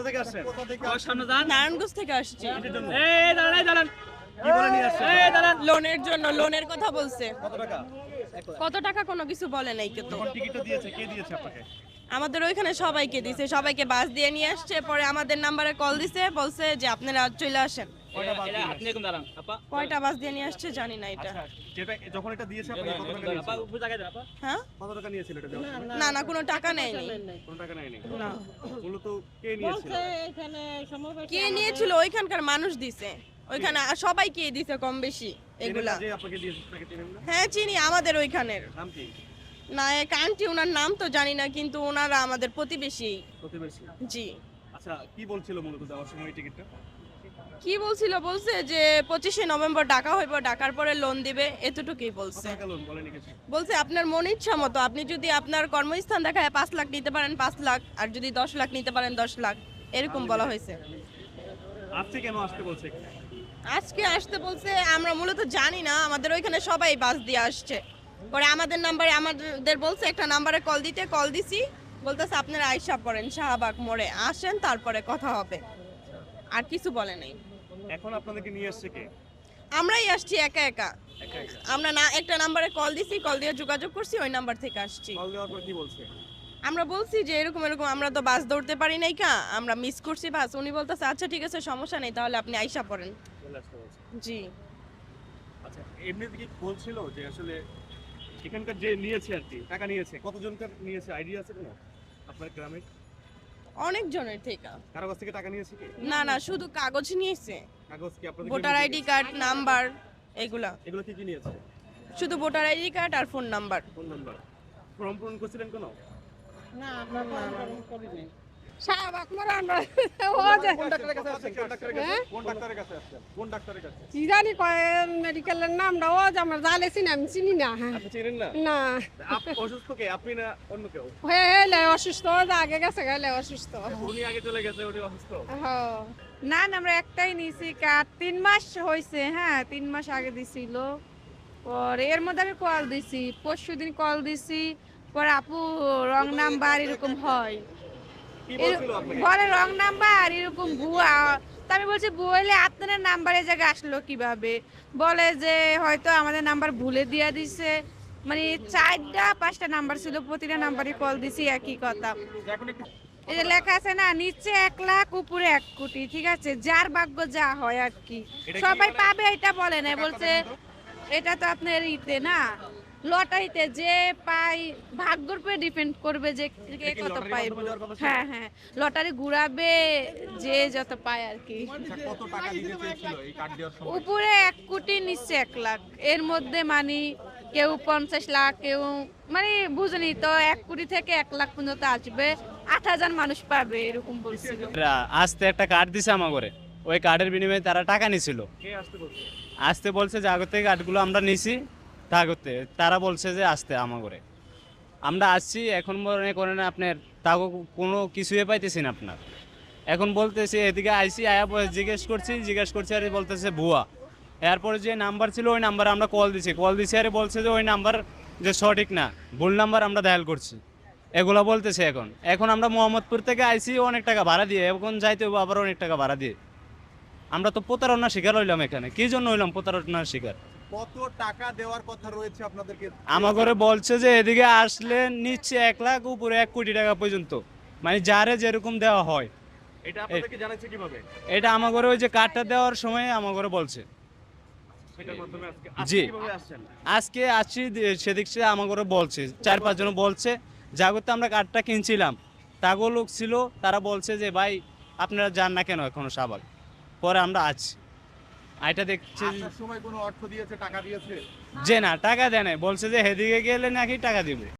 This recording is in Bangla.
কোথা থেকে আসছেন? নারায়ণগঞ্জ থেকে আসছি। এই দাঁড়ান দাঁড়ান কি বলে নিয়ে আসছেন? এই দাঁড়ান। লোনের জন্য লোনের কথা বলছে। কত টাকা কোনো কিছু বলে নাই কিন্তু। তখন টিকিটটা দিয়েছে কে দিয়েছে আপনাকে? আমাদের ওইখানে সবাইকে দিছে সবাইকে বাস দিয়ে নিয়ে আসছে পরে আমাদের নাম্বারে কল দিছে বলছে যে আপনারা চলে আসেন। কয়টা বাস দিয়ে নিয়ে আসছে? জানি না এটা। আচ্ছা, যেটা যখন এটা দিয়েছে আপনাকে কত টাকা হ্যাঁ? কত টাকা নিয়েছিল এটা না না কোনো টাকা নেয়নি। কোনো টাকা নেয়নি। না। মূলত কে নিয়েছিল? কে নিয়েছিল? ওইখানকার মানুষ দিছে। ওইখানে আর সবাইকে দিছে কম বেশি এগুলা? হ্যাঁ চিনি আমাদের ওইখানের। নাম কি? না এক আন্টি ওনার নাম তো জানি না কিন্তু ওনারা আমাদের প্রতিবেশী। প্রতিবেশী। জি। আচ্ছা কি বলছিল মূলত দেওয়ার সময় টিকিটটা? কি বলছিল বলছে যে পঁচিশে নভেম্বর ডাকা হইব ডাকার পরে লোন দিবে এতটুকুই বলছে। বলছে আপনার মন ইচ্ছা মতো আপনি যদি আপনার কর্মস্থান দেখায় পাঁচ লাখ নিতে পারেন পাঁচ লাখ আর যদি দশ লাখ নিতে পারেন দশ লাখ। এরকম বলা হয়েছে। আজকে কেন আসতে বলছে আজকে আসতে বলছে আমরা মূলত জানি না আমাদের ওইখানে সবাই বাস দিয়ে আসছে। পরে আমাদের নাম্বারে আমাদের বলছে একটা নাম্বারে কল দিতে কল দিছি। বলতেছে আপনারা আয়সা পড়েন শাহবাগ মোড়ে আসেন তারপরে কথা হবে। আর কিছু বলে নাই। এখন আপনাদেরকে নিয়ে আসছে কে? আমরাই আসছি একা একা। আমরা না একটা নাম্বারে কল দিছি কল দিয়ে যোগাযোগ করছি ওই নাম্বার থেকে আসছি। কল দেওয়ার পর কি বলছে? আমরা বলছি যে এরকম এরকম আমরা তো বাস ধরতে পারি নাই কা আমরা মিস করছি বাস। উনি বলতেছে আচ্ছা ঠিক আছে সমস্যা নেই তাহলে আপনি আইসা পড়েন। জি। আচ্ছা এমনিতে কি বলছিল যে আসলে এখানকার যে নিয়েছে আর কি টাকা নিয়েছে কতজনকার নিয়েছে? আইডিয়া আছে কোনো? আপনার গ্রামে অনেক জনের থেকে। কারও কাছ থেকে টাকা নিয়েছে কি? না না শুধু কাগজ নিয়েছে। কাগজ কি আপনাদের ভোটার আইডি কার্ড নাম্বার এগুলা। এগুলো কি কি নিয়েছে? শুধু ভোটার আইডি কার্ড আর phone number. Phone number. Form পূরণ করছিলেন কোনো? শাহবাগ মরানো ও যে কোন ডাক্তারের কাছে আসছেন? কোন ডাক্তারের কাছে কোন ডাক্তারের কাছে আসছেন? কোন ডাক্তারের কাছে? কি জানি কয় মেডিকেলের নামটা। ও যে আমরা জালে চিনি আমি চিনি না হ্যাঁ। আপনি চিনেন না? না। আপ- অসুস্থ কে? আপনি না অন্য কেউ? হয়ে হলে অসুস্থ। ও আগে গেছে গেলে অসুস্থ। উনি আগে চলে গেছে উনি অসুস্থ? হ্যাঁ না না আমরা একটাই নিয়েছি কার তিন মাস হয়েছে হ্যাঁ তিন মাস আগে দিছিল। পরে এর মধ্যে আমি কল দিছি পরশু দিন কল দিছি পরে আপু রং নাম্বার এরকম হয়। বলে রং নাম্বার এরকম ভুয়া। তা আমি বলছি হলে আপনার নাম্বারে জায়গায় আসলো কীভাবে? বলে যে হয়তো আমাদের নাম্বার ভুলে দিয়ে দিছে। মানে চারটা পাঁচটা নাম্বার ছিল প্রতিটা নাম্বারে কল দিছি একই কথা। এই যে লেখা আছে না নিচে এক লাখ উপরে এক কোটি ঠিক আছে? যার ভাগ্য যা হয় আর কি। সবাই মানে- পাবে এটা বলে না বলছে এটা তো আপনার ইতে না। লটারিতে যে পাই ভাগ্যর উপরে ডিপেন্ড করবে যে কে কত ছিল? হ্যাঁ হ্যাঁ। লটারি ঘুরাবে যে যত পায় আর কি। আচ্ছা, কত টাকা দিতে চেয়েছিল এই কার্ড দেওয়ার সময়? উপরে এক কোটি নিচে এক লাখ। এর মধ্যে মানি কেউ পঞ্চাশ লাখ কেউ মানে বুঝনি তো এক কোটি থেকে এক লাখ পর্যন্ত আসবে। আট হাজার মানুষ পাবে এরকম বলছিল। আসতে একটা কার্ড দিছে আমার করে ওই কার্ডের বিনিময়ে তারা টাকা নিছিল। কে আসতে বলছে? আসতে বলছে যে আগর থেকে কার্ডগুলো আমরা নিছি। তা করতে তারা বলছে যে আসতে আমার করে। আমরা আসছি, এখন মনে করেন আপনার তাও কোনো কিছুই পাইতেছি না আপনার। এখন বলতেছে, এদিকে আইসি, আয়া জিজ্ঞেস করছি জিজ্ঞেস করছি, আরে বলতেছে ভুয়া। এরপরে যে নাম্বার ছিল, ওই নাম্বারে আমরা কল দিছি। কল দিছি, আরে বলছে যে ওই নাম্বার যে সঠিক না, ভুল নাম্বার আমরা ডায়াল করছি। এগুলো বলতেছে এখন। এখন আমরা মোহাম্মদপুর থেকে আইসি, অনেক টাকা ভাড়া দিয়ে, এখন যাইতে আবার অনেক টাকা ভাড়া দিয়ে। আমরা তো প্রতারণার শিকার হইলাম এখানে। কি জন্য হইলাম প্রতারণার শিকার? কত টাকা দেওয়ার কথা রয়েছে আপনাদেরকে? আমার ঘরে বলছে যে এদিকে আসলে নিচ্ছে এক লাখ উপরে এক কোটি টাকা পর্যন্ত। মানে যারে যেরকম দেওয়া হয়। এটা আপনাদেরকে জানাচ্ছে কীভাবে? এটা আমার ঘরে ওই যে কার্ডটা দেওয়ার সময় আমার ঘরে বলছে। জি। আজকে আসছি সেদিক সে আমার ঘরে বলছে। চার পাঁচজন বলছে জাগতে আমরা কার্ডটা কিনছিলাম। তাগো লোক ছিল তারা বলছে যে ভাই আপনারা যান না কেন এখনও সাবাক পরে আমরা আছি এটা দেখছে। সময় কোনো অর্থ দিয়েছে টাকা দিয়েছে? যে না টাকা দেয় নাই। বলছে যে হেদিকে গেলে নাকি টাকা দিবে।